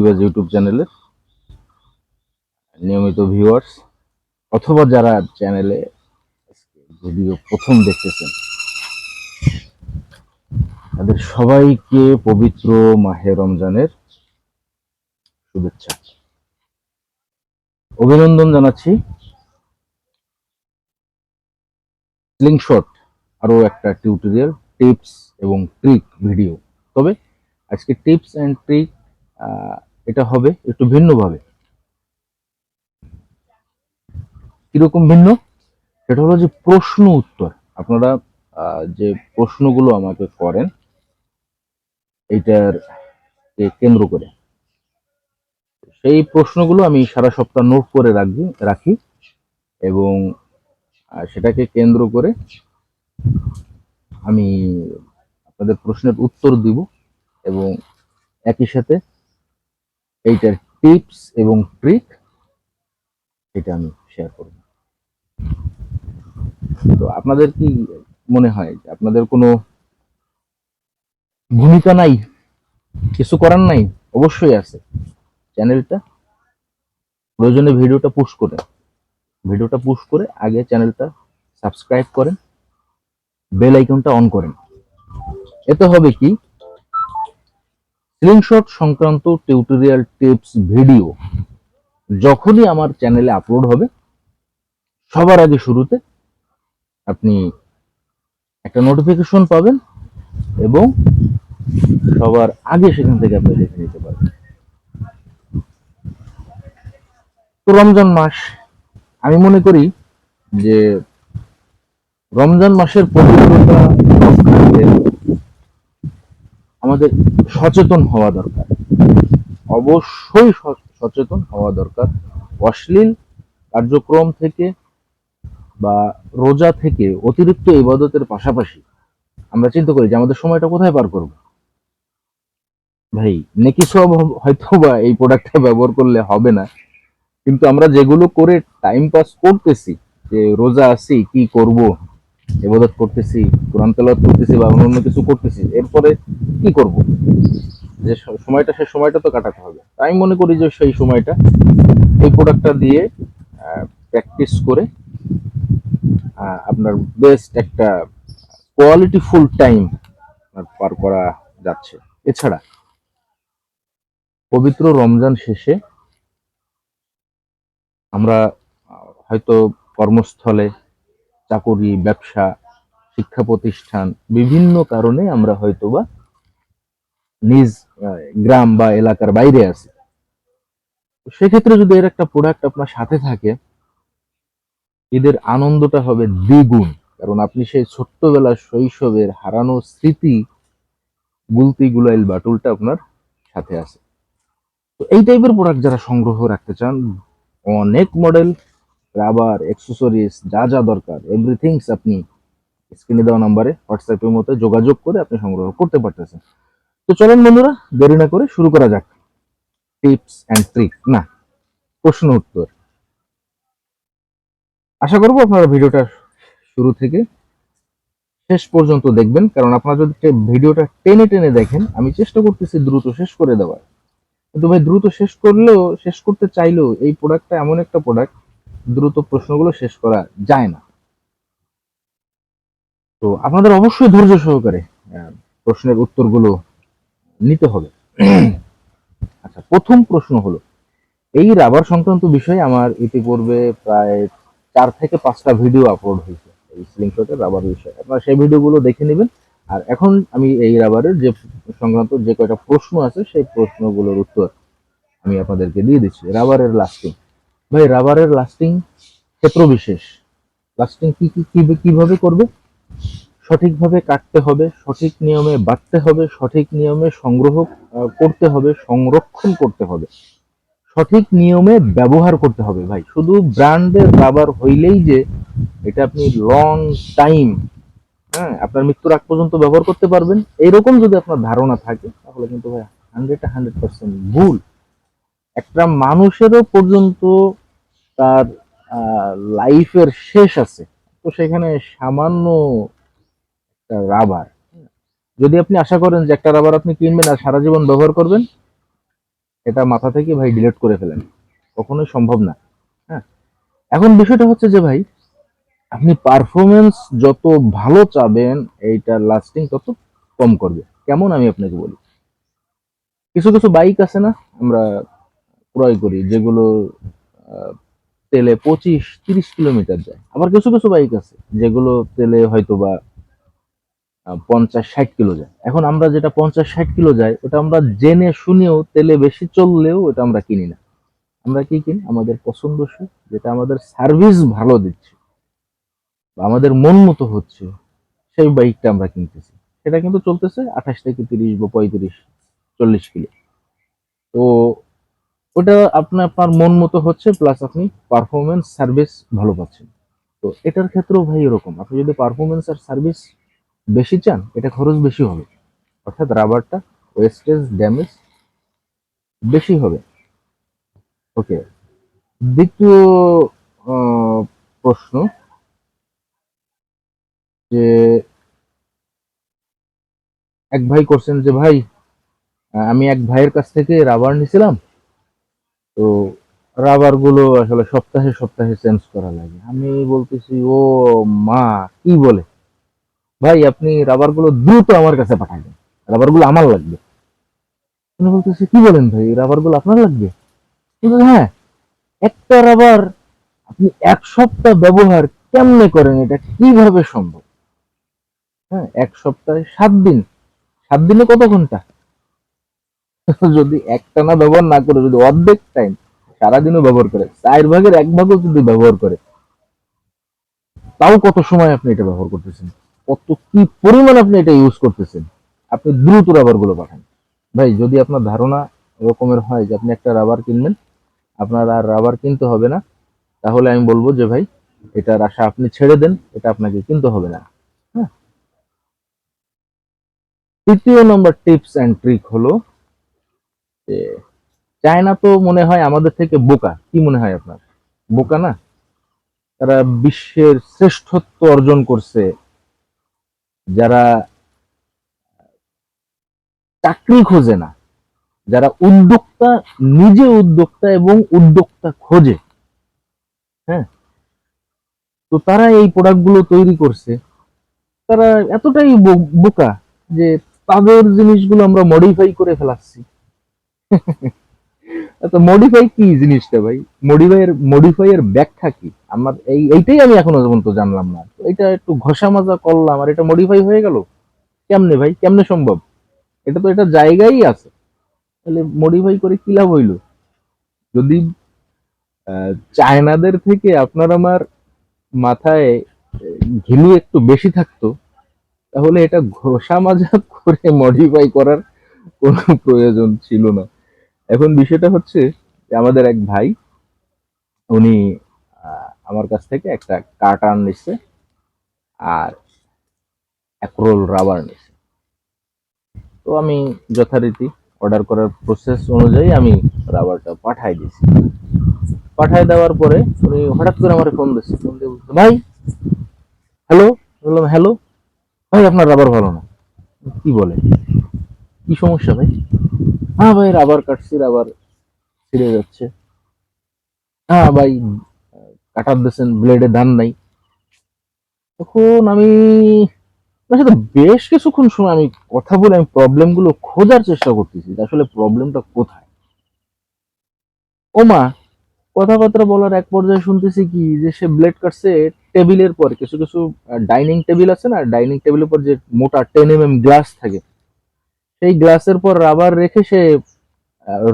মুক্তিবাজ YouTube চ্যানেলের নিয়মিত viewers অথবা যারা চ্যানেলে ভিডিও প্রথম দেখতেছেন, তাদের সবাইকে পবিত্র মাহে রমজানের শুভেচ্ছা। অভিনন্দন জানাচ্ছি। স্লিংশট আরও একটা টিউটোরিয়াল টিপস এবং ট্রিক ভিডিও তবে আজকে টিপস অ্যান্ড ট্রিক এটা হবে একটু ভিন্নভাবে। কীরকম ভিন্ন? সেটা হলো যে প্রশ্ন উত্তর। আপনারা যে প্রশ্নগুলো আমাকে করেন, এইটার কেন্দ্র করে। সেই প্রশ্নগুলো আমি সারা সপ্তাহ নোট করে রাখবি, রাখি এবং সেটাকে কেন্দ্র করে আমি আপনাদের প্রশ্নের উত্তর দিব এবং একই সাথে এইটার টিপস এবং ট্রিক এটা আমি শেয়ার করব। তো আপনাদের কি মনে হয় আপনাদের কোনো ভূমিকা নাই? কিছু করার নাই? অবশ্যই আছে। চ্যানেলটা প্রয়োজনে ভিডিওটা পুশ করে। ভিডিওটা পুশ করে আগে চ্যানেলটা সাবস্ক্রাইব করেন। বেল আইকনটা অন করেন। এতে হবে কি? স্ক্রিনশট সংক্রান্ত টিউটোরিয়াল টিপস ভিডিও যখনই আমার চ্যানেলে আপলোড হবে, সবার আগে শুরুতে আপনি একটা নোটিফিকেশন পাবেন এবং সবার আগে সেখান থেকে আপনি দেখে নিতে পারবেন। তো রমজান মাস, আমি মনে করি যে রমজান মাসের পবিত্রতা আমাদের সচেতন হওয়া দরকার। অবশ্যই সচেতন হওয়া দরকার। অশ্লীল কার্যক্রম থেকে বা রোজা থেকে অতিরিক্ত ইবাদতের পাশাপাশি আমরা চিন্তা করি যে আমাদের সময়টা কোথায় পার করব? ভাই, নেকি সব হয়তো বা এই প্রোডাক্টটা ব্যবহার করলে হবে না। কিন্তু আমরা যেগুলো করে টাইম পাস করতেছি, যে রোজা আছি, কি করব? ইবাদত করতেছি, কোরআন তেলাওয়াত করতেছি বা অন্য কিছু করতেছি, এরপরে কি করব? যে সময়টা সেই সময়টা তো কাটাতে হবে। আমি মনে করি যে সেই সময়টা, এই প্রোডাক্টটা দিয়ে প্র্যাকটিস করে আপনার বেস্ট একটা কোয়ালিটি ফুল টাইম পার করা যাচ্ছে। এছাড়া, পবিত্র রমজান শেষে আমরা হয়তো কর্মস্থলে চাকরি, ব্যবসা, শিক্ষা প্রতিষ্ঠান বিভিন্ন কারণে আমরা হয়তোবা নিজ গ্রাম বা এলাকার বাইরে আছি। সেক্ষেত্রে যদি এর একটা প্রোডাক্ট আপনার সাথে থাকে ঈদের আনন্দটা হবে দ্বিগুণ। কারণ আপনি সেই ছোট্টবেলার শৈশবের হারানো স্মৃতি গুলতি গুলাইল বাটুলটা আপনার সাথে আছে। তো এই টাইপের প্রোডাক্ট যারা সংগ্রহ রাখতে চান, অনেক মডেল রাবার অ্যাক্সেসরিজ যা যা দরকার এভরিথিংস আপনি স্ক্রিনে দেওয়া নাম্বারে হোয়াটসঅ্যাপের মতো যোগাযোগ করে আপনি সংগ্রহ করতে পারতেছেন। তো চলেন বন্ধুরা, দেরি না করে শুরু করা যাক। Tips and trick. না, প্রশ্ন উত্তর। আশা করব আপনারা ভিডিওটা শুরু থেকে শেষ পর্যন্ত দেখবেন, কারণ আপনারা যদি ভিডিওটা টেনে টেনে দেখেন, আমি চেষ্টা করতেছি দ্রুত শেষ করে দেওয়ার। কিন্তু ভাই, দ্রুত শেষ করলেও, শেষ করতে চাইলেও এই প্রোডাক্টটা এমন একটা প্রোডাক্ট দ্রুত প্রশ্নগুলো শেষ করা যায় না। তো আপনাদের অবশ্যই ধৈর্য সহকারে প্রশ্নের উত্তরগুলো নিতে হবে। আচ্ছা প্রথম প্রশ্ন হলো, এই রাবার সংক্রান্ত বিষয়ে আমার ইতিপূর্বে প্রায় চার থেকে পাঁচটা ভিডিও আপলোড হয়েছে। এই স্লিংশটের রাবার বিষয়ে। আপনারা সেই ভিডিওগুলো দেখে নেবেন। আর এখন আমি এই রাবারের যে সংক্রান্ত যে কয়টা প্রশ্ন আছে, সেই প্রশ্নগুলোর উত্তর আমি আপনাদেরকে দিয়ে দিচ্ছি। রাবারের লাস্টিং ভাই রাবারের লাস্টিং ক্ষেত্র বিশেষ। লাস্টিং কি কি কীভাবে করবে? সঠিকভাবে কাটতে হবে, সঠিক নিয়মে বাটতে হবে, সঠিক নিয়মে সংগ্রহ করতে হবে, সংরক্ষণ করতে হবে। সঠিক নিয়মে ব্যবহার করতে হবে ভাই। শুধু ব্র্যান্ডের রাবার হইলেই যে এটা আপনি লং টাইম হ্যাঁ আপনার মৃত্যুর আগ পর্যন্ত ব্যবহার করতে পারবেন। এইরকম যদি আপনার ধারণা থাকে, তাহলে কিন্তু ভাই হান্ড্রেড হান্ড্রেড পার্সেন্ট ভুল। একটা মানুষেরও পর্যন্ত তার লাইফের শেষ আছে। তো সেখানে সামান্য একটা রাবার যদি আপনি আশা করেন যে একটা রাবার আপনি কিনবেন আর সারা জীবন ব্যবহার করবেন, এটা মাথা থেকে ভাই ডিলিট করে ফেলেন। কখনোই সম্ভব না। হ্যাঁ? এখন বিষয়টা হচ্ছে যে ভাই, আপনি পারফরমেন্স যত ভালো চাবেন, এইটা লাস্টিং তত কম করবে। কেমন আমি আপনাকে বলি? কিছু কিছু বাইক আছে না, আমরা ক্রয় করি, যেগুলো তেলে পঁচিশ, তিরিশ কিলোমিটার যায়। আবার কিছু কিছু বাইক আছে, যেগুলো তেলে হয়তো বা পঞ্চাশ, ষাট কিলো যায়। এখন আমরা যেটা পঞ্চাশ, ষাট কিলো যায়, ওটা আমরা জেনে শুনেও তেলে বেশি চললেও ওটা আমরা কিনি না। আমরা কি কিনি? আমাদের পছন্দসই যেটা আমাদের সার্ভিস ভালো দিচ্ছে, বা আমাদের মন মতো হচ্ছে, সেই বাইকটা আমরা কিনতেছি। সেটা কিন্তু চলতেছে আঠাশ থেকে তিরিশ বা পঁয়ত্রিশ, চল্লিশ কিলো। তো ওটা আপনার আপনার মন মতো হচ্ছে প্লাস আপনি পারফরমেন্স সার্ভিস ভালো পাচ্ছেন। তো এটার ক্ষেত্রেও ভাই এরকম, আপনি যদি পারফরমেন্স আর সার্ভিস বেশি চান, এটা খরচ বেশি হবে। অর্থাৎ রাবারটা ওয়েস্টেজ ড্যামেজ বেশি হবে। ওকে দ্বিতীয় প্রশ্ন যে এক ভাই করছেন যে, ভাই, আমি এক ভাইয়ের কাছ থেকে রাবার নিছিলাম তো রাবারগুলো আসলে সপ্তাহে সপ্তাহে চেঞ্জ করা লাগে। আমি বলতেছি, ও মা, কি বলে? ভাই, আপনি রাবারগুলো দ্রুত আমার কাছে পাঠাই দেন রাবারগুলো আমার লাগবে। উনি বলতেছে, কি বলেন ভাই রাবারগুলো আপনার লাগবে? হ্যাঁ একটা রাবার আপনি এক সপ্তাহ ব্যবহার কেমনে করেন? এটা কীভাবে সম্ভব? হ্যাঁ এক সপ্তাহে সাত দিন। সাত দিনে কত ঘণ্টা? যদি একটানা ব্যবহার না করে, যদি অর্ধেক টাইম সারাদিনও ব্যবহার করে, চার ভাগের এক ভাগও যদি ব্যবহার করে, তাও কত সময় আপনি এটা ব্যবহার করতেছেন? কত কি পরিমাণ আপনি এটা ইউজ করতেছেন? আপনি দ্রুত রাবারগুলো পাঠান। ভাই, যদি আপনার ধারণা এরকমের হয় যে আপনি একটা রাবার কিনবেন, আপনার আর রাবার কিনতে হবে না, তাহলে আমি বলব যে ভাই, এটার আশা আপনি ছেড়ে দেন, এটা আপনাকে কিনতে হবে না। হ্যাঁ? তৃতীয় নম্বর টিপস অ্যান্ড ট্রিক হলো যে চায়না তো মনে হয় আমাদের থেকে বোকা। কি মনে হয় আপনার? বোকা না? তারা বিশ্বের শ্রেষ্ঠত্ব অর্জন করছে। যারা চাকরি খোঁজে না। যারা উদ্যোক্তা, নিজে উদ্যোক্তা এবং উদ্যোক্তা খোঁজে। হ্যাঁ? তো তারা এই প্রোডাক্টগুলো তৈরি করছে। তারা এতটাই বোকা যে তাদের জিনিসগুলো আমরা মডিফাই করে ফেলাচ্ছি। তো মডিফাই কি জিনিসটা ভাই? মডিফাই এর ব্যাখ্যা কি? আমার এই এইটাই আমি এখনও পর্যন্ত জানলাম না। এটা একটু ঘষা মাজা করলাম, আর এটা মডিফাই হয়ে গেল? কেমনে ভাই? কেমনে সম্ভব? এটা তো এটা জায়গায় আছে। তাহলে মডিফাই করে কি লাভ হইল? যদি চায়নাদের থেকে আপনার আমার মাথায় ঘিলু একটু বেশি থাকতো, তাহলে এটা ঘষা মাজা করে মডিফাই করার কোনো প্রয়োজন ছিল না। এখন বিষয়টা হচ্ছে আমাদের এক ভাই, উনি আমার কাছ থেকে একটা কার্টান নিচ্ছে আর এক রোল রাবার নিচ্ছে তো আমি যথারীতি অর্ডার করার প্রসেস অনুযায়ী আমি রাবারটা পাঠাই দিয়েছি পাঠাই দেওয়ার পরে উনি হঠাৎ করে আমার ফোন দিচ্ছে ফোন দিয়ে বলছে, ভাই হ্যালো বললাম হ্যালো ভাই, আপনার রাবার ভালো না। কি বলে? কি সমস্যা ভাই? হ্যাঁ ভাই রাবার কাটছি রাবার ছিঁড়ে যাচ্ছে। হ্যাঁ ভাই, কাটার দিয়েছেন ব্লেডে ধান নাই। তখন আমি সাথে বেশ কিছুক্ষণ সময় আমি কথা বলে আমি প্রবলেমগুলো খোঁজার চেষ্টা করতেছি আসলে প্রবলেমটা কোথায়। ও মা কথাবার্তা বলার এক পর্যায়ে শুনতেছি কি, যে সে ব্লেড কাটছে টেবিলের পর, কিছু কিছু ডাইনিং টেবিল আছে না ডাইনিং টেবিলের পর যে মোটা টেন এম এম গ্লাস থাকে সেই গ্লাসের পর রাবার রেখে সে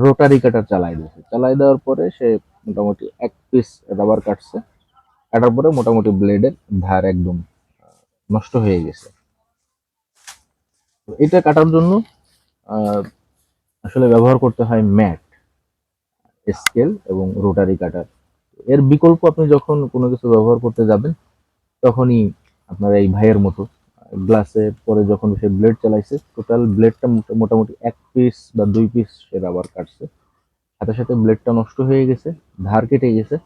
রোটারি কাটার চালাই দিয়েছে। চালাই দেওয়ার পরে সে মোটামুটি এক পিস রাবার কাটছে। কাটার পরে মোটামুটি ব্লেডের ধার একদম নষ্ট হয়ে গেছে। এটা কাটার জন্য আসলে ব্যবহার করতে হয় ম্যাট স্কেল এবং রোটারি কাটার এর বিকল্প আপনি যখন কোনো কিছু ব্যবহার করতে যাবেন, তখনই আপনার এই ভাইয়ের মতো গ্লাসে পরে যখন সে ব্লেড চালাইছে টোটাল ব্লেডটা মোটামুটি এক পিস বা দুই পিস সে রাবার কাটছে। সাথে সাথে ব্লেডটা নষ্ট হয়ে গেছে, ধার কেটে গেছে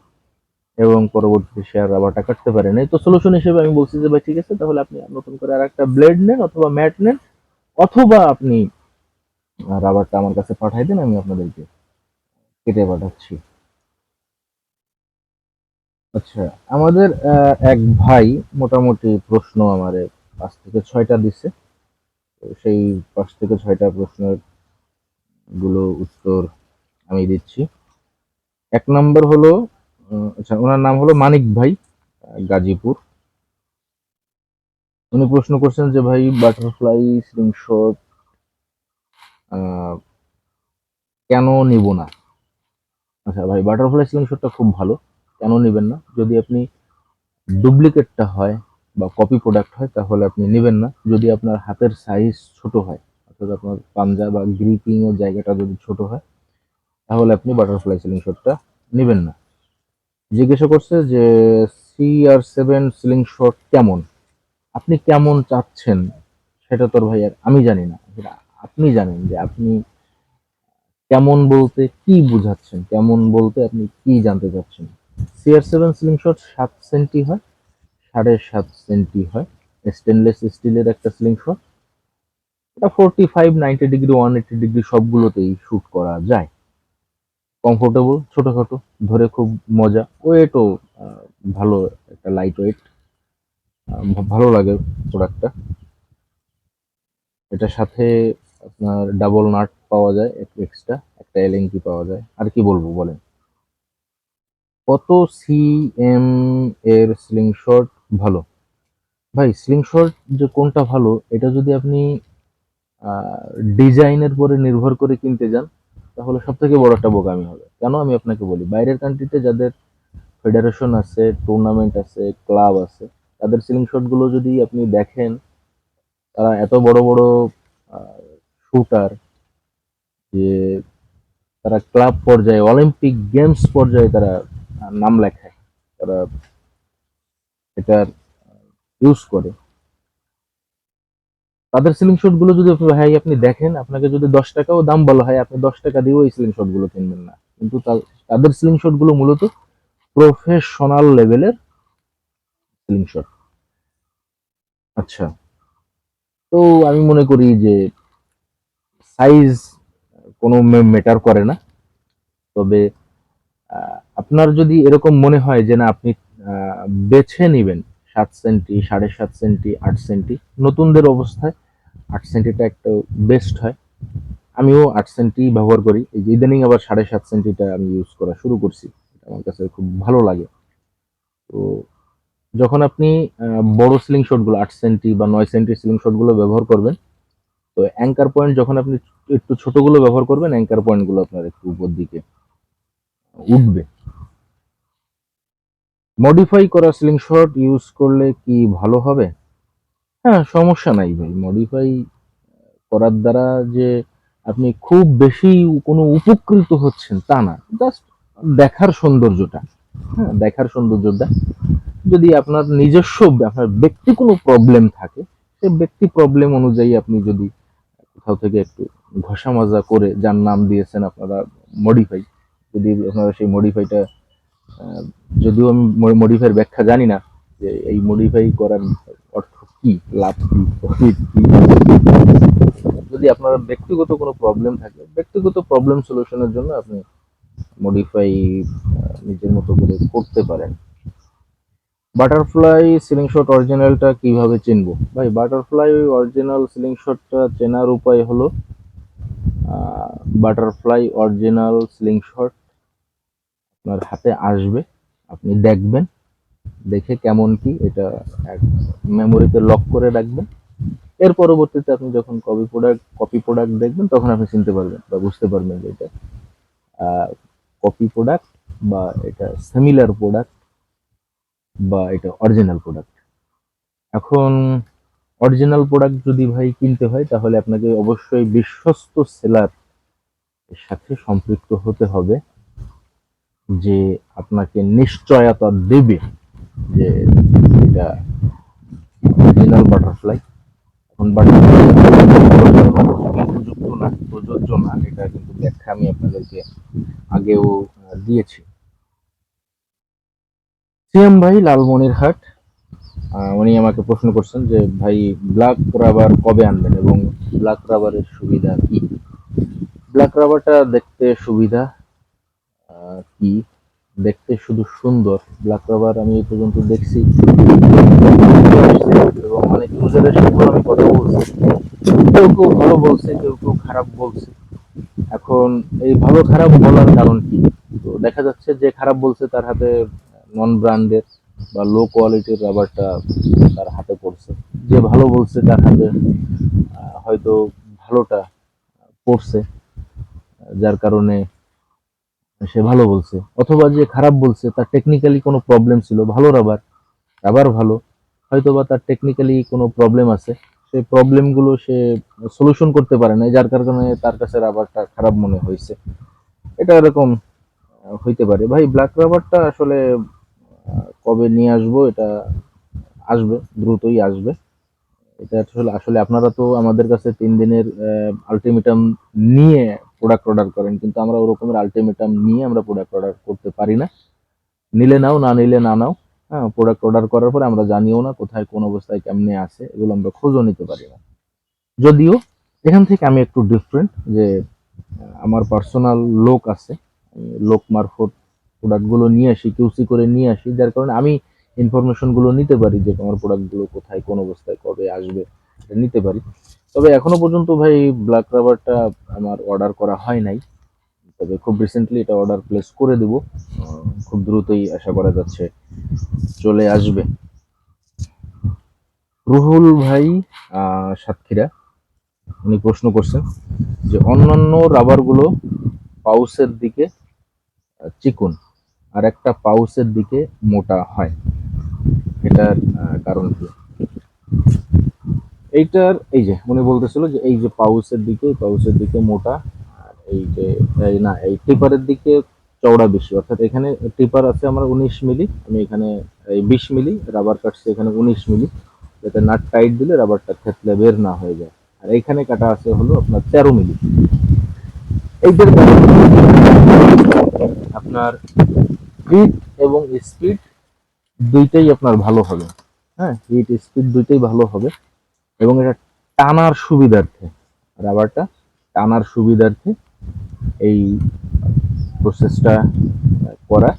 এবং পরবর্তীতে সে আর রাবারটা কাটতে পারে নাই। তো সলিউশন হিসেবে আমি বলছি যে, ভাই, ঠিক আছে, তাহলে আপনি নতুন করে আর একটা ব্লেড নেন অথবা ম্যাট নেন অথবা আপনি রাবারটা আমার কাছে পাঠাই দেন, আমি আপনাদেরকে কেটে পাঠাচ্ছি। আচ্ছা আমাদের এক ভাই মোটামুটি প্রশ্ন আমারে পাঁচ থেকে ছয়টা দিছে। তো সেই পাঁচ থেকে ছয়টা প্রশ্নেরগুলো উত্তর আমি দিচ্ছি। এক নম্বর হলো আচ্ছা ওনার নাম হলো মানিক ভাই গাজীপুর। উনি প্রশ্ন করছেন যে, ভাই, বাটারফ্লাই, স্লিংশট কেন নিব না? আচ্ছা ভাই, বাটারফ্লাই, স্লিংশটটা খুব ভালো। কেন নেবেন না? যদি আপনি ডুপ্লিকেটটা হয় বা কপি প্রোডাক্ট হয়, তাহলে আপনি নেবেন না। যদি আপনার হাতের সাইজ ছোট হয়, অর্থাৎ আপনার পাঞ্জা বা গ্রিপিং এর জায়গাটা যদি ছোট হয়, তাহলে আপনি বাটারফ্লাই সিলিং শটটা নেবেন না। জিজ্ঞাসা করছে যে C R seven ceiling shot কেমন? আপনি কেমন চাচ্ছেন? সেটা তোর ভাই আর আমি জানি না। আপনি জানেন যে আপনি কেমন বলতে কি বুঝাচ্ছেন, কেমন বলতে আপনি কি জানতে চাচ্ছেন। সিআর সেভেন সিলিং শট সাত সেন্টি হয় সাড়ে সাত সেন্টি হয়। স্টেনলেস স্টিলের একটা স্লিং শট এটা forty five ninety degree one eighty degree সবগুলোতেই শ্যুট করা যায়। কমফোর্টেবল ছোটখাটো, ধরে খুব মজা। ওয়েটও ভালো একটা লাইট ওয়েট ভালো লাগে প্রোডাক্টটা এটার সাথে আপনার ডাবল নাট পাওয়া যায় একটু এক্সট্রা একটা এলএনকি পাওয়া যায়। আর কি বলব বলেন? কত সি এম এর স্লিং শট ভালো। ভাই স্লিং শট যে কোনটা ভালো, এটা যদি আপনি ডিজাইনের পরে নির্ভর করে কিনতে যান, তাহলে সব থেকে বড় একটা বোকামি হবে। কেন আমি আপনাকে বলি? বাইরের কান্ট্রিতে যাদের ফেডারেশন আছে টুর্নামেন্ট আছে ক্লাব আছে, তাদের সিলিং শটগুলো যদি আপনি দেখেন, তারা এত বড় বড় শুটার যে তারা ক্লাব পর্যায়ে অলিম্পিক গেমস পর্যায়ে তারা নাম লেখায়। তারা এটার ইউজ করে। তাদের সিলিং শটগুলো যদি ভাই, আপনি দেখেন, আপনাকে যদি দশ টাকাও দাম বলা হয়, আপনি দশ টাকা দিয়েও এই সিলিং শটগুলো কিনবেন না। কিন্তু তাদের সিলিং শটগুলো মূলত প্রফেশনাল লেভেলের সিলিং শট আচ্ছা। তো আমি মনে করি যে সাইজ কোনো ম্যাটার করে না। তবে আপনার যদি এরকম মনে হয় যে, না, আপনি বেছে নেবেন। সাত সেন্টি, সাড়ে সাত সেন্টি, আট সেন্টি। নতুনদের অবস্থায় আট সেন্টিটা একটা বেস্ট হয়। আমিও আট সেন্টি ব্যবহার করি। এই যে ইদানিং আবার সাড়ে সাত সেন্টিটা আমি ইউজ করা শুরু করছি। আমার কাছে খুব ভালো লাগে। তো যখন আপনি বড় সিলিং শটগুলো আট সেন্টি বা নয় সেন্টি সিলিং শটগুলো ব্যবহার করবেন, তো অ্যাঙ্কার পয়েন্ট যখন আপনি একটু ছোটগুলো ব্যবহার করবেন অ্যাঙ্কার পয়েন্টগুলো আপনার একটু উপর দিকে উঠবে। মডিফাই করা সিলিং শট ইউজ করলে কি ভালো হবে? হ্যাঁ সমস্যা নাই ভাই। মডিফাই করার দ্বারা যে আপনি খুব বেশি কোনো উপকৃত হচ্ছেন তা না। জাস্ট দেখার সৌন্দর্যটা। হ্যাঁ দেখার সৌন্দর্যটা। যদি আপনার নিজস্ব, আপনার ব্যক্তি কোনো প্রবলেম থাকে, সে ব্যক্তি প্রবলেম অনুযায়ী আপনি যদি কোথাও থেকে একটু ঘষা মাজা করে যার নাম দিয়েছেন আপনারা মডিফাই যদি আপনারা সেই মডিফাইটা যদিও আমি মডিফাইয়ের ব্যাখ্যা জানি না যে এই মডিফাই করার অর্থ কি, লাভ কি প্রফিট কি। যদি আপনার ব্যক্তিগত কোনো প্রবলেম থাকে, ব্যক্তিগত প্রবলেম সলিউশনের জন্য আপনি মডিফাই নিজের মতো করে করতে পারেন। বাটারফ্লাই সিলিং শট অরিজিনালটা কীভাবে চিনব? ভাই বাটারফ্লাই অরিজিনাল সিলিং শটটা চেনার উপায় হলো বাটারফ্লাই অরিজিনাল সিলিং শট আপনার হাতে আসবে। আপনি দেখবেন, দেখে কেমন কি, এটা এক মেমোরিতে লক করে রাখবেন। এর পরবর্তীতে আপনি যখন কপি প্রোডাক্ট কপি প্রোডাক্ট দেখবেন, তখন আপনি চিনতে পারবেন বা বুঝতে পারবেন যে এটা কপি প্রোডাক্ট বা এটা সিমিলার প্রোডাক্ট বা এটা অরিজিনাল প্রোডাক্ট এখন অরিজিনাল প্রোডাক্ট যদি ভাই কিনতে হয়, তাহলে আপনাকে অবশ্যই বিশ্বস্ত সেলার সাথে সম্পৃক্ত হতে হবে। যে আপনাকে নিশ্চয়তা দেবে যে এটা অরিজিনাল বাটারফ্লাই এখন বাটারফ্লাই উপযুক্ত না, প্রযোজ্য না, এটা কিন্তু ব্যাখ্যা আমি আপনাদেরকে আগেও দিয়েছি। সিএম ভাই লালমনিরহাট উনি আমাকে প্রশ্ন করছেন যে, ভাই ব্ল্যাক রাবার কবে আনবেন এবং ব্ল্যাক রাবারের সুবিধা কি? ব্ল্যাক রাবারটা দেখতে সুবিধা কি? দেখতে শুধু সুন্দর। ব্ল্যাক রাবার আমি এই পর্যন্ত দেখছি। এবং অনেক ইউজারের সাথেও আমি কথা বলছি। কেউ কেউ ভালো বলছে, কেউ কেউ খারাপ বলছে। এখন এই ভালো খারাপ বলার কারণ কি? তো দেখা যাচ্ছে যে খারাপ বলছে তার হাতে নন ব্র্যান্ডের বা লো কোয়ালিটির রাবারটা তার হাতে পড়ছে। যে ভালো বলছে তার হাতে হয়তো ভালোটা পড়ছে, যার কারণে সে ভালো বলছে। অথবা যে খারাপ বলছে, তার টেকনিক্যালি কোনো প্রবলেম ছিল, ভালো রাবার রাবার ভালো। হয়তো বা তার টেকনিক্যালি কোনো প্রবলেম আছে। সেই প্রবলেমগুলো সে সলিউশন করতে পারে না যার কারণে তার কাছে রাবারটা খারাপ মনে হয়েছে। এটা এরকম হইতে পারে। ভাই ব্ল্যাক রাবারটা আসলে কবে নিয়ে আসব, এটা আসবে, দ্রুতই আসবে। এটা আসলে আসলে আপনারা তো আমাদের কাছে তিন দিনের আলটিমেটাম নিয়ে প্রোডাক্ট অর্ডার করেন, কিন্তু আমরা ওরকমের আলটিমেটাম নিয়ে আমরা প্রোডাক্ট অর্ডার করতে পারি না। নিলে নাও, না নিলে না নাও হ্যাঁ প্রোডাক্ট অর্ডার করার পরে আমরা জানিও না কোথায়, কোন অবস্থায় কেমনে আছে, এগুলো আমরা খোঁজও নিতে পারি না। যদিও এখান থেকে আমি একটু ডিফারেন্ট যে আমার পার্সোনাল লোক আছে লোক মারফত প্রোডাক্টগুলো নিয়ে আসি কিউসি করে নিয়ে আসি, যার কারণে আমি ইনফরমেশনগুলো নিতে পারি যে আমার প্রোডাক্টগুলো কোথায়, কোন অবস্থায়, কবে আসবে, এটা নিতে পারি। তবে এখনও পর্যন্ত ভাই ব্ল্যাক রাবারটা আমার অর্ডার করা হয় নাই। তবে খুব রিসেন্টলি এটা অর্ডার প্লেস করে দেব। খুব দ্রুতই আশা করা যাচ্ছে চলে আসবে। রুহুল ভাই সাতক্ষীরা, উনি প্রশ্ন করছেন যে অন্যান্য রাবারগুলো পাউসের দিকে চিকন। আর একটা পাউসের দিকে মোটা হয়। এটার কারণ কি? এইটার, এই যে, উনি বলতেছিল যে এই যে পাউসের দিকে পাউসের দিকে মোটা, আর এই যে, এই না, এই টিপারের দিকে চওড়া বেশি। অর্থাৎ এখানে টিপার আছে আমার উনিশ মিলি, আমি এখানে, এই বিশ মিলি, রাবার কাটছি এখানে উনিশ মিলি, যাতে নাট টাইট দিলে রাবারটা থেতলে বের না হয়ে যায়। আর এইখানে কাটা আছে হলো আপনার তেরো মিলি। এইটার আপনার হিট এবং স্পিড দুইটাই আপনার ভালো হবে। হ্যাঁ হিট স্পিড দুইটাই ভালো হবে এবং এটা টানার সুবিধার্থে রাবারটা টানার সুবিধার্থে এই প্রসেসটা করা।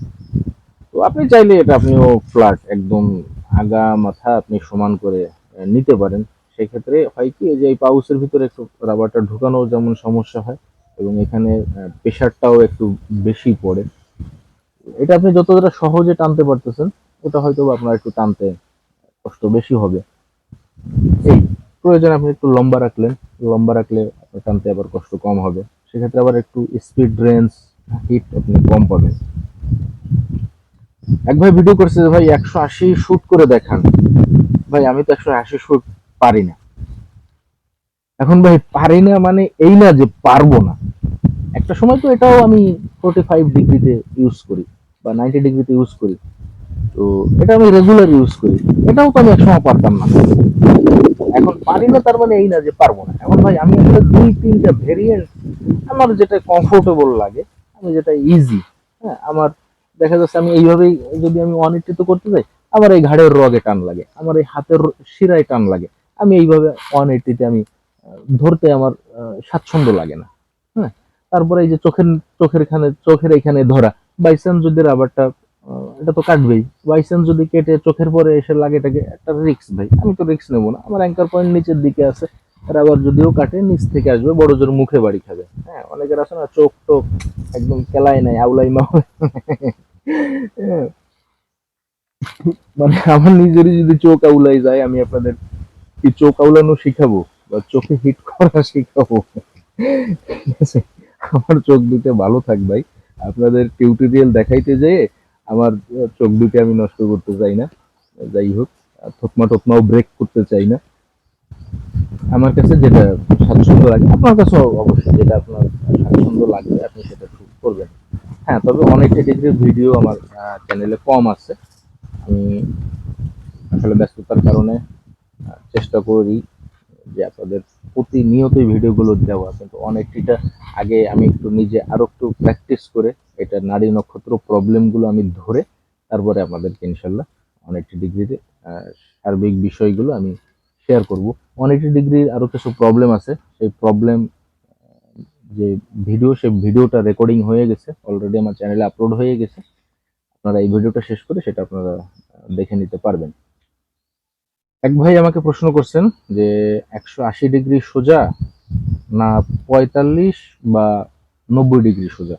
তো আপনি চাইলে এটা আপনিও ফ্ল্যাট একদম আগা মাথা আপনি সমান করে নিতে পারেন। সেক্ষেত্রে হয় কি যে এই পাউসের ভিতরে একটু রাবারটা ঢুকানো যেমন সমস্যা হয় এবং এখানে প্রেশারটাও একটু বেশি পড়ে। এটা আপনি যতটা সহজে টানতে পারতেছেন, ওটা হয়তো আপনার একটু টানতে কষ্ট বেশি হবে। এই, প্রয়োজন আপনি একটু লম্বা রাখলেন, লম্বা রাখলে আপনার টানতে আবার কষ্ট কম হবে। সেক্ষেত্রে আবার একটু স্পিড রেঞ্জ হিট আপনি কম পাবেন। এক ভাই ভিডিও করছে যে, ভাই, একশো আশি শুট করে দেখান। ভাই, আমি তো একশো আশি শুট পারি না। এখন ভাই, পারি না মানে এই না যে পারব না। একটা সময় তো এটাও আমি ফোর্টি ফাইভ ডিগ্রিতে ইউজ করি বা নাইনটি ডিগ্রিতে ইউজ করি। তো এটা আমি রেগুলার ইউজ করি। এটাও তো আমি একসময় পারতাম না। এখন পারি না, তার মানে এই না যে পারব না। এখন ভাই, আমি একটা দুই, তিনটা ভেরিয়েন্ট আমার যেটা কমফোর্টেবল লাগে, আমি যেটা ইজি হ্যাঁ আমার দেখা যাচ্ছে আমি এইভাবেই যদি আমি ওয়ান তো করতে যাই, আমার এই ঘাড়ের রগে টান লাগে, আমার এই হাতের শিরায় টান লাগে। আমি এইভাবে ওয়ান এইটিতে আমি ধরতে আমার স্বাচ্ছন্দ্য লাগে না। তারপরে এই যে চোখের চোখের এখানে চোখের এখানে ধরা। বাইচান্স যদি রাবারটা এটা তো কাটবেই। বাইচান্স যদি কেটে চোখের পরে এসে লাগে, এটাকে একটা রিক্স ভাই। আমি তো রিক্স নেব না। আমার অ্যাঙ্কার পয়েন্ট নিচের দিকে আছে। রাবার যদিও কাটে, নিচ থেকে আসবে বড় জোর মুখে বাড়ি খাবে। হ্যাঁ অনেকের আছে না, চোখ টোক একদম কেলাই নাই আউলাই মা হ্যাঁ। মানে আমার নিজেরই যদি চোখ আউলাই যায়, আমি আপনাদের কি চোখ আউলানো শিখাবো, বা চোখে হিট করা শিখাবো। ঠিক আছে? আমার চোখ দুটো ভালো থাক ভাই। আপনাদের টিউটোরিয়াল দেখাইতে যেয়ে আমার চোখ দুটো আমি নষ্ট করতে চাই না। যাই হোক থকমা টকমাও ব্রেক করতে চাই না। আমার কাছে যেটা স্বাচ্ছন্দ্য লাগে, আপনার কাছে অবশ্যই যেটা আপনার স্বাচ্ছন্দ্য লাগবে, আপনি সেটা শুট করবেন। হ্যাঁ তবে অনেকটা ডিগ্রির ভিডিও আমার চ্যানেলে কম আছে। আমি আসলে ব্যস্ততার কারণে চেষ্টা করি যে আপনাদের প্রতিনিয়তই ভিডিওগুলো দেওয়া, কিন্তু অনেকটিটা আগে আমি একটু নিজে আরও একটু প্র্যাকটিস করে এটা নারী নক্ষত্র প্রবলেমগুলো আমি ধরে তারপরে আপনাদেরকে ইনশাল্লাহ অনেকটি ডিগ্রিতে সার্বিক বিষয়গুলো আমি শেয়ার করব। অনেকটি ডিগ্রির আরও কিছু প্রবলেম আছে। সেই প্রবলেম যে ভিডিও সে ভিডিওটা রেকর্ডিং হয়ে গেছে। অলরেডি আমার চ্যানেলে আপলোড হয়ে গেছে। আপনারা এই ভিডিওটা শেষ করে সেটা আপনারা দেখে নিতে পারবেন। এক ভাই আমাকে প্রশ্ন করছেন যে একশো আশি ডিগ্রি সোজা না পঁয়তাল্লিশ বা নব্বই ডিগ্রি সোজা?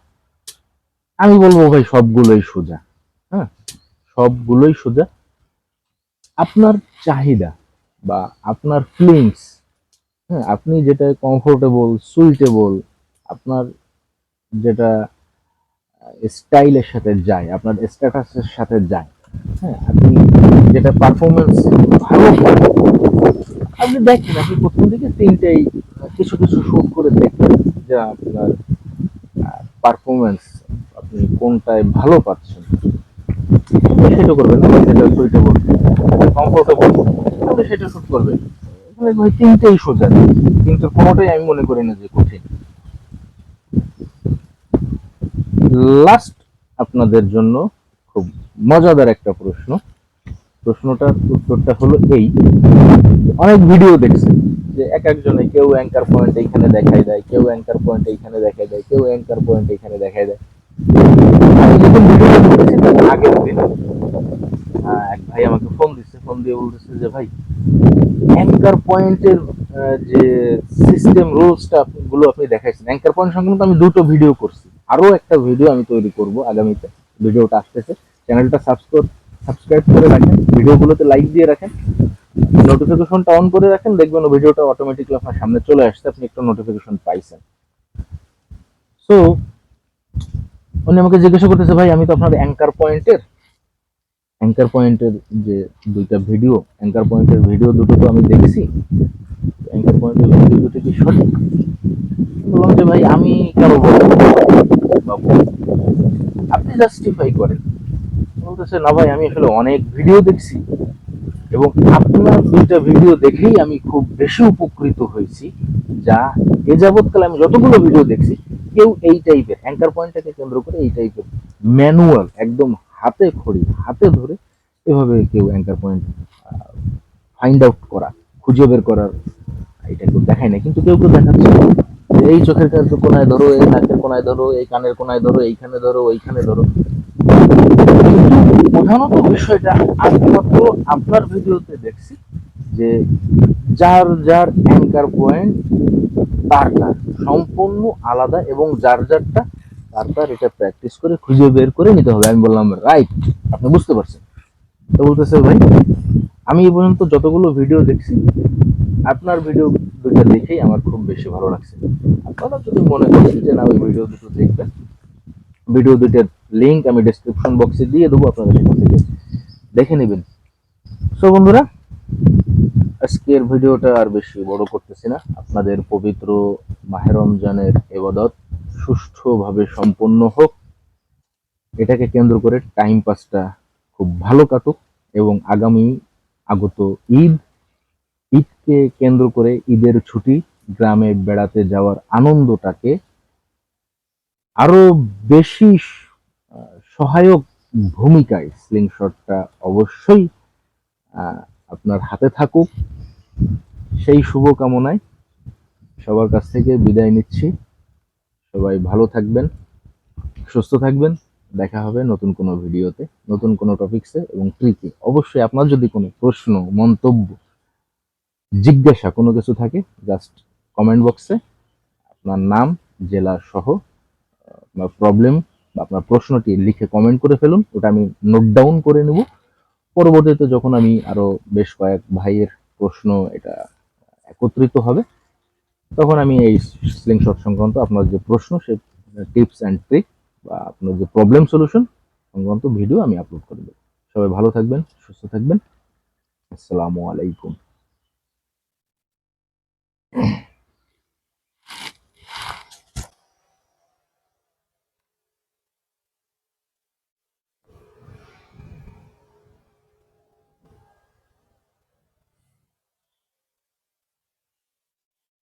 আমি বলব ভাই সবগুলোই সোজা। হ্যাঁ সবগুলোই সোজা। আপনার চাহিদা বা আপনার ফিলিংস হ্যাঁ আপনি যেটা কমফোর্টেবল সুইটেবল আপনার যেটা স্টাইলের সাথে যায়, আপনার স্ট্যাটাসের সাথে যায় হ্যাঁ আপনি যেটা পারফরমেন্স ভালো আপনি দেখেন, আপনি প্রথম দিকে তিনটেই কিছু কিছু শুট করে দেখবেন যে আপনার পারফরমেন্স আপনি কোনটায় ভালো পাচ্ছেন। সেটা করবেন আবার যেটা সুইটেবল কমফোর্টেবল আপনি সেটা শুট করবেন। এখানে ভাই তিনটেই সোজা কিন্তু কোনোটাই আমি মনে করি না যে কঠিন। লাস্ট আপনাদের জন্য মজাদার একটা প্রশ্ন। প্রশ্নটার উত্তরটা হলো এই। অনেক ভিডিও দেখছেন যে এক একজনে কেউ অ্যাঙ্কার পয়েন্ট এইখানে দেখায় দেয়, কেউ অ্যাঙ্কার পয়েন্ট এইখানে দেখায় দেয়, কেউ অ্যাঙ্কার পয়েন্ট এইখানে দেখায় দেয়। আমি যখন ভিডিওটা করেছি তার এক ভাই আমাকে ফোন দিচ্ছে ফোন দিয়ে বলতেছে যে, ভাই অ্যাঙ্কার পয়েন্টের যে সিস্টেম রুলসটা গুলো আপনি দেখাইছেন অ্যাঙ্কার পয়েন্ট সংক্রান্ত আমি দুটো ভিডিও করছি। আরও একটা ভিডিও আমি তৈরি করব আগামীতে ভিডিওটা আসতেছে। চ্যানেলটা সাবস্ক্রাইব সাবস্ক্রাইব করে রাখেন, ভিডিওগুলোতে লাইক দিয়ে রাখেন নোটিফিকেশনটা অন করে রাখেন, দেখবেন ভিডিওটা অটোমেটিকলি আপনার সামনে চলে আসছে, আপনি একটা নোটিফিকেশন পাইছেন। সো উনি আমাকে জিজ্ঞাসা করতেছে, ভাই, আমি তো আপনার অ্যাঙ্কার পয়েন্টের অ্যাঙ্কার পয়েন্টের যে দুইটা ভিডিও অ্যাঙ্কার পয়েন্টের ভিডিও দুটো তো আমি দেখেছি অ্যাঙ্কার পয়েন্টের ভিডিও দুটো কি সঠিক? বললাম যে, ভাই, আমি কেন বলব আপনি জাস্টিফাই করেন। বলতেছে, না ভাই, আমি আসলে অনেক ভিডিও দেখছি এবং আপনার দুইটা ভিডিও দেখেই আমি খুব বেশি উপকৃত হয়েছি, যা এ যাবৎকালে আমি যতগুলো ভিডিও দেখছি, কেউ এই টাইপের অ্যাঙ্কার পয়েন্টটাকে কেন্দ্র করে এই টাইপের ম্যানুয়াল একদম হাতে খড়ি, হাতে ধরে এভাবে কেউ অ্যাঙ্কার পয়েন্ট ফাইন্ড আউট করা, খুঁজে বের করার এটা কেউ দেখায় না কিন্তু কেউ কেউ দেখাচ্ছে। এই চোখের কোনায় ধরো, এই নাকের কোনায় ধরো, এই কানের কোনায় ধরো, এইখানে ধরো, ওইখানে ধরো। প্রধানত বিষয়টা আমি মাত্র আপনার ভিডিওতে দেখছি যে যার যার অ্যাঙ্কার পয়েন্ট তার তার সম্পূর্ণ আলাদা এবং যার যারটা, তার তার এটা প্র্যাকটিস করে খুঁজে বের করে নিতে হবে। আমি বললাম রাইট আপনি বুঝতে পারছেন। তো বলতেছে, ভাই, আমি এই পর্যন্ত যতগুলো ভিডিও দেখছি, আপনার ভিডিও দুইটা দেখেই আমার খুব বেশি ভালো লাগছে। আপনারা যদি মনে করেন যে, না, ওই ভিডিও দুটো দেখবেন ভিডিও দুইটার লিংক আমি ডেসক্রিপশন বক্সে দিয়ে দেবো, আপনারা সেখান থেকে দেখে নেবেন। সো বন্ধুরা, আজকের ভিডিওটা আর বেশি বড় করতেছি না। আপনাদের পবিত্র মাহে রমজানের এবাদত সুষ্ঠুভাবে সম্পন্ন হোক। এটাকে কেন্দ্র করে টাইম পাসটা খুব ভালো কাটুক এবং আগামী আগত ঈদ, ঈদকে কেন্দ্র করে ঈদের ছুটি, গ্রামে বেড়াতে যাওয়ার আনন্দটাকে আরও বেশি সহায়ক ভূমিকায় স্লিংশটটা অবশ্যই আপনার হাতে থাকুক। সেই শুভকামনায় সবার কাছ থেকে বিদায় নিচ্ছি। সবাই ভালো থাকবেন, সুস্থ থাকবেন। দেখা হবে নতুন কোনো ভিডিওতে, নতুন কোনো টপিকসে এবং ট্রিকে অবশ্যই আপনার যদি কোনো প্রশ্ন, মন্তব্য, জিজ্ঞাসা কোনো কিছু থাকে জাস্ট কমেন্ট বক্সে আপনার নাম, জেলা সহ আপনার প্রবলেম আপনার প্রশ্নটি লিখে কমেন্ট করে ফেলুন, ওটা আমি নোট ডাউন করে নেব। পরবর্তীতে যখন আমি আরও বেশ কয়েক ভাইয়ের প্রশ্ন এটা একত্রিত হবে, তখন আমি এই স্লিংশট সংক্রান্ত আপনার যে প্রশ্ন, সে টিপস অ্যান্ড ট্রিক বা আপনার যে প্রবলেম সলিউশন সংক্রান্ত ভিডিও আমি আপলোড করে দেবো। সবাই ভালো থাকবেন, সুস্থ থাকবেন। আসসালামু আলাইকুম।